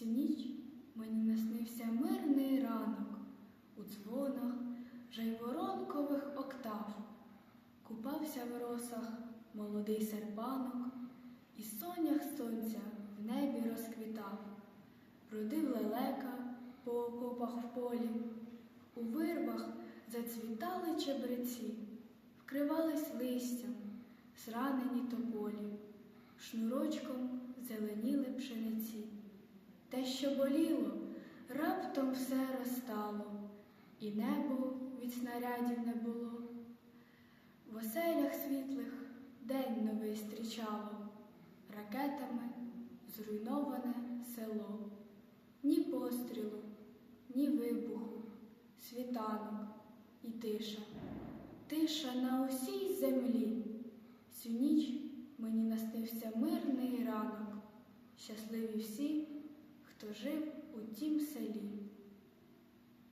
Всю ніч мені наснився мирний ранок у дзвонах жайворонкових октав. Купався в росах молодий серпанок, і сонях сонця в небі розквітав. Бродив лелека по окопах в полі, у вирвах зацвітали чебреці, вкривались листям, зранені тополі, шнурочком зеленіли пшениці. Що боліло, раптом все розтало, і небо від снарядів не було. В оселях світлих день новий зустрічало, ракетами зруйноване село. Ні пострілу, ні вибуху, світанок і тиша, тиша на усій землі. Всю ніч мені наснився мирний ранок, щасливі всі, хто жив у тім.